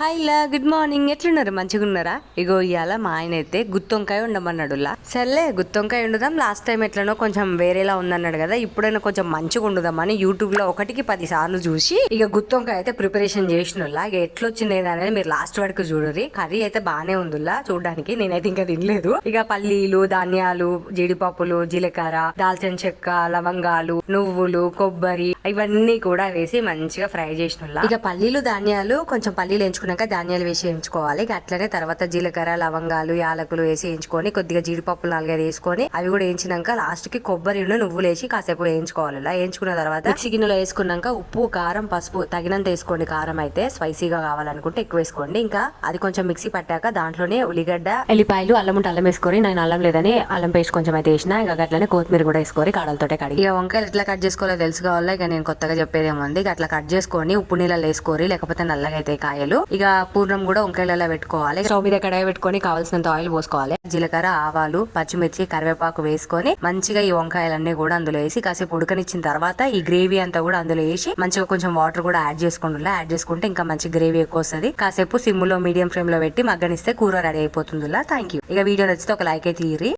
Hi లా good morning. ఎట్లున్నారు? మంచిగా ఉన్నారా ఇగో ఇవాళ మా ఆయన అయితే గుత్తొంకాయ ఉండమన్నాడు సర్లే గుత్తొంకాయ వండుదాం. లాస్ట్ టైం ఎట్లనో కొంచెం వేరేలా ఉందన్నాడు కదా ఇప్పుడైనా కొంచెం మంచిగా వండుదామని యూట్యూబ్లో ఒకటికి పది సార్లు చూసి ఇక గుత్తొంకాయ అయితే ప్రిపరేషన్ చేసినలా ఇక ఎట్లొచ్చింది అనేది మీరు లాస్ట్ వరకు చూడరు. కర్రీ అయితే బాగానే ఉందిలా చూడడానికి. నేనైతే ఇంకా తినలేదు. ఇక పల్లీలు ధాన్యాలు జీడిపప్పులు జీలకర్ర దాల్చిన చెక్క లవంగాలు నువ్వులు కొబ్బరి ఇవన్నీ కూడా వేసి మంచిగా ఫ్రై చేసిన ఇక పల్లీలు ధాన్యాలు కొంచెం పల్లీలు వేయించుకున్నాక ధాన్యాలు వేసి వేయించుకోవాలి. ఇక అట్లనే తర్వాత జీలకర్ర లవంగాలు యాలకులు వేసి వేయించుకొని కొద్దిగా జీడిపప్పులు నాలుగైదు వేసుకొని అవి కూడా వేయించినాక లాస్ట్కి కొబ్బరి నువ్వులు వేసి కాసేపు వేయించుకోవాలి ఇలా. వేయించుకున్న తర్వాత మిక్సీ గిన్నెలో వేసుకున్నాక ఉప్పు కారం పసుపు తగినంత వేసుకోండి. కారం అయితే స్పైసీగా కావాలనుకుంటే ఎక్కువ వేసుకోండి. ఇంకా అది కొంచెం మిక్సీ పట్టాక దాంట్లోనే ఉల్లిగడ్డ ఎల్లిపాయలు అల్లం ఉంటే అల్లం వేసుకొని నేను అల్లం లేదని అల్లం పేస్ట్ కొంచెం అయితే వేసిన ఇంకా అట్లనే కొత్తిమీర కూడా వేసుకొని కాడలతోటే కడిగి. ఇక వంకాయలు ఎట్లా కట్ చేసుకోవాలో తెలుసు కావాలా ఇక నేను కొత్తగా చెప్పేది ఏముంది ఇక అట్లా కట్ చేసుకొని ఉప్పు నీళ్ళలో వేసుకోరి లేకపోతే నల్లగా అయితే కాయలు. ఇక పూర్ణం కూడా వంకాయలలో పెట్టుకోవాలి. స్టవ్ మీద కడాయి పెట్టుకొని కావాల్సినంత ఆయిల్ పోసుకోవాలి. జీలకర్ర ఆవాలు పచ్చిమిర్చి కరివేపాకు వేసుకొని మంచిగా ఈ వంకాయలన్నీ కూడా అందులో వేసి కాసేపు ఉడకనిచ్చిన తర్వాత ఈ గ్రేవీ అంతా కూడా అందులో వేసి మంచిగా కొంచెం వాటర్ కూడా యాడ్ చేసుకోండి యాడ్ చేసుకుంటే ఇంకా మంచి గ్రేవీ ఎక్కువ వస్తుంది. కాసేపు సిమ్లో మీడియం ఫ్లేమ్లో పెట్టి మగ్గనిస్తే కూర రెడీ అయిపోతుందిలా. థ్యాంక్ యూ ఇక వీడియో నచ్చితే ఒక లైక్ అయితే తీరి